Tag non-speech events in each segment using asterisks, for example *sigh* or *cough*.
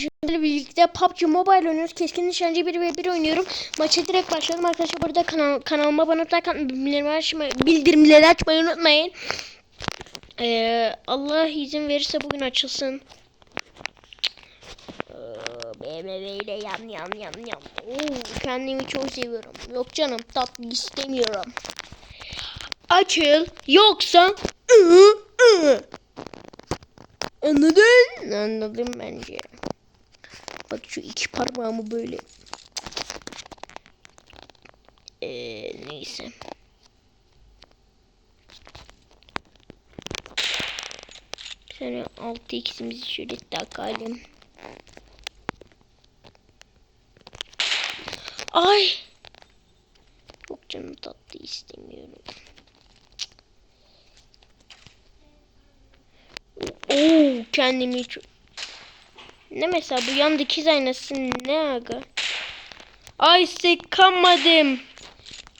Sizlerle birlikte PUBG Mobile oynuyoruz. Keskin nişancı 1 ve 1 oynuyorum. Maça direkt başladım arkadaşlar. Burada kanal, kanalıma abone olmayı, bildirimleri açmayı, bildirimleri açmayı unutmayın. Ee, Allah izin verirse bugün açılsın. Ee, BMW'yle yam yam yam yam. Oo, kendimi çok seviyorum. Yok canım tatlı istemiyorum. Açıl yoksa ı ı. Anladın? Anladım bence. Bak şu iki parmağımı böyle. Ee, neyse. Şöyle altı ikisimizi şöyle takalım. Ay. Yok canım tatlı istemiyorum. Oo kendimi çok... Ne mesela bu yandaki aynası ne aga? Ay sıkamadım.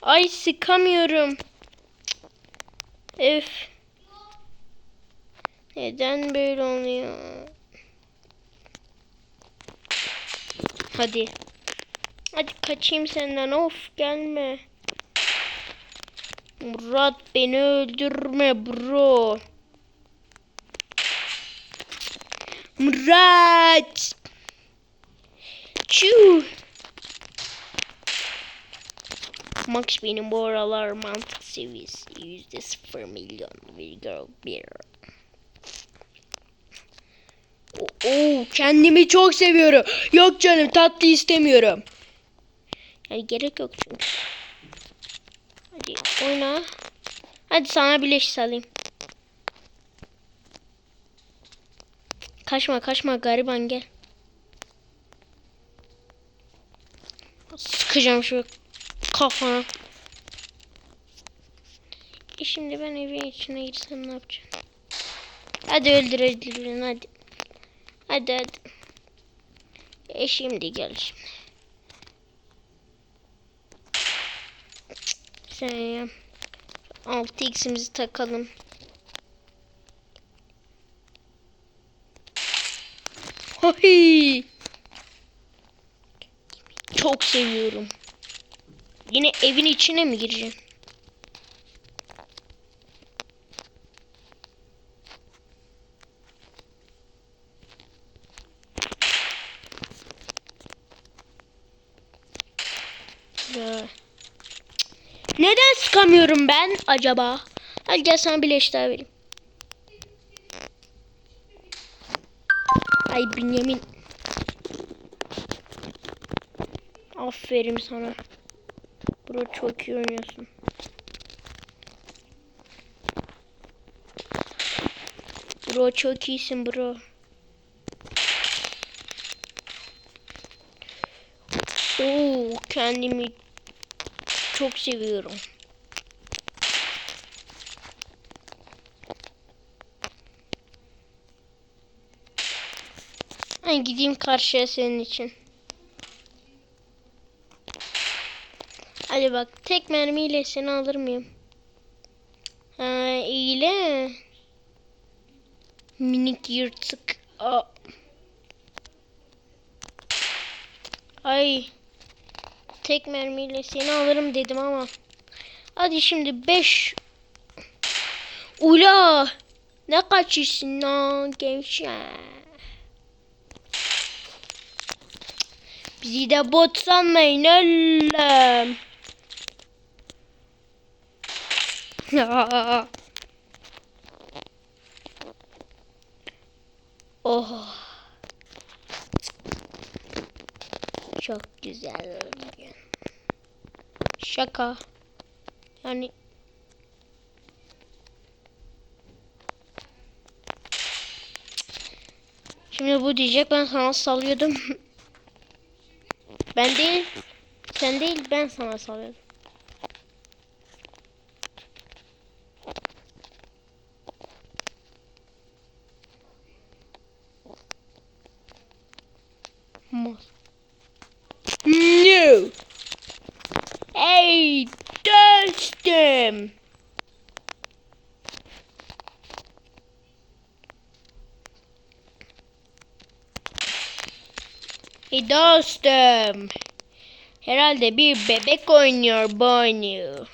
Ay sıkamıyorum. Öf. Neden böyle oluyor? Hadi. Hadi kaçayım senden. Of gelme. Murat beni öldürme bro. Murat. Çuu. Max benim bu aralar mantık seviyesi yüzde sıfır milyon virgül bir. Oo, kendimi çok seviyorum. Yok canım tatlı istemiyorum. Yani gerek yok çünkü. Hadi oyna. Hadi sana bileş salayım. Kaçma kaçma gariban gel. Sıkacağım şu kafana. E şimdi ben evin içine girsem ne yapacağım? Hadi öldür öldür beni hadi. Hadi hadi. E şimdi gel şimdi. Sen ya. 6x'imizi takalım. Hay. Çok seviyorum. Yine evin içine mi gireceğim? Neden sıkamıyorum ben acaba? Hadi gel sana bir leş daha vereyim. Ay Bünyamin. Aferin sana. Bro çok iyi oynuyorsun. Bro çok iyisin bro. Oo kendimi çok seviyorum. Ben gideyim karşıya senin için. Hadi bak tek mermiyle seni alır mıyım? Ha iyile. Minik yırtık. Aa. Ay. Tek mermiyle seni alırım dedim ama. Hadi şimdi 5. Ula. Ne kaçıyorsun lan gevşek. Bizi de bot sanmayın oğlum. *laughs* oh. Çok güzel oynuyor. Şaka. Yani Şimdi bu diyecek ben sana salıyordum. *laughs* ben değil. Sen değil ben sana salıyordum. Mal. No. Hey dostum. E dostum. Herhalde bir bebek oynuyor bu oyunu.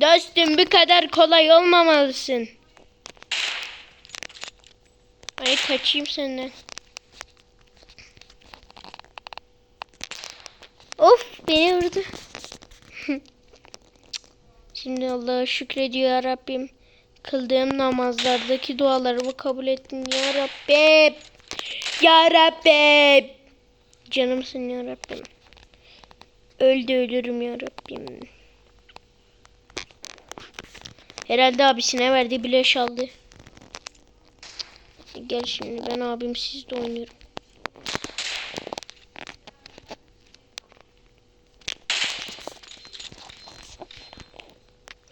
Dostum bu kadar kolay olmamalısın. Ay kaçayım senden. Of beni vurdu. *laughs* Şimdi Allah'a şükrediyor Rabbim. Kıldığım namazlardaki dualarımı kabul ettin ya Rabbim. Ya Rabbim. Canımsın ya Rabbim. Öl de ölürüm ya Rabbim. Herhalde abisine verdi bileş aldı. Gel şimdi ben abim sizde oynuyorum.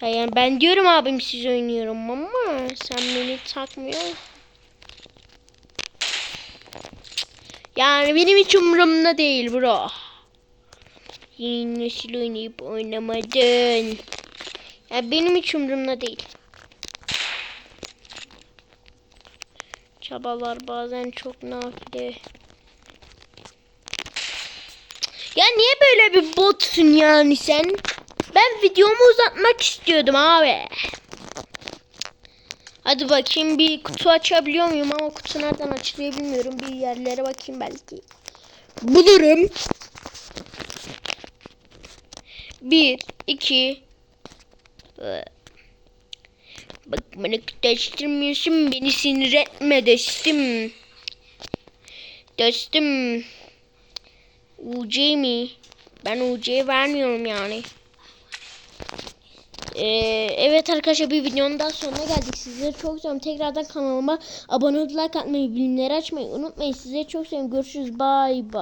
Ha yani ben diyorum abim siz oynuyorum ama sen beni takmıyorsun. Yani benim hiç umurumda değil bro. Yeni nesil oynayıp oynamadın. Ya benim hiç umurumda değil. Çabalar bazen çok nafile. Ya niye böyle bir botsun yani sen? Ben videomu uzatmak istiyordum abi. Hadi bakayım bir kutu açabiliyor muyum ama kutu nereden açılıyor bilmiyorum. Bir yerlere bakayım belki. Bulurum. Bir, iki. Ee, Bak bana kıtaştırmıyorsun beni sinir etme dostum. Dostum. UC mi? Ben UC'ye vermiyorum yani. Ee, evet arkadaşlar bir videonun daha sonuna geldik. Sizleri çok seviyorum. Tekrardan kanalıma abone olup like atmayı, bilimleri açmayı unutmayın. Sizleri çok seviyorum. Görüşürüz. Bye bye.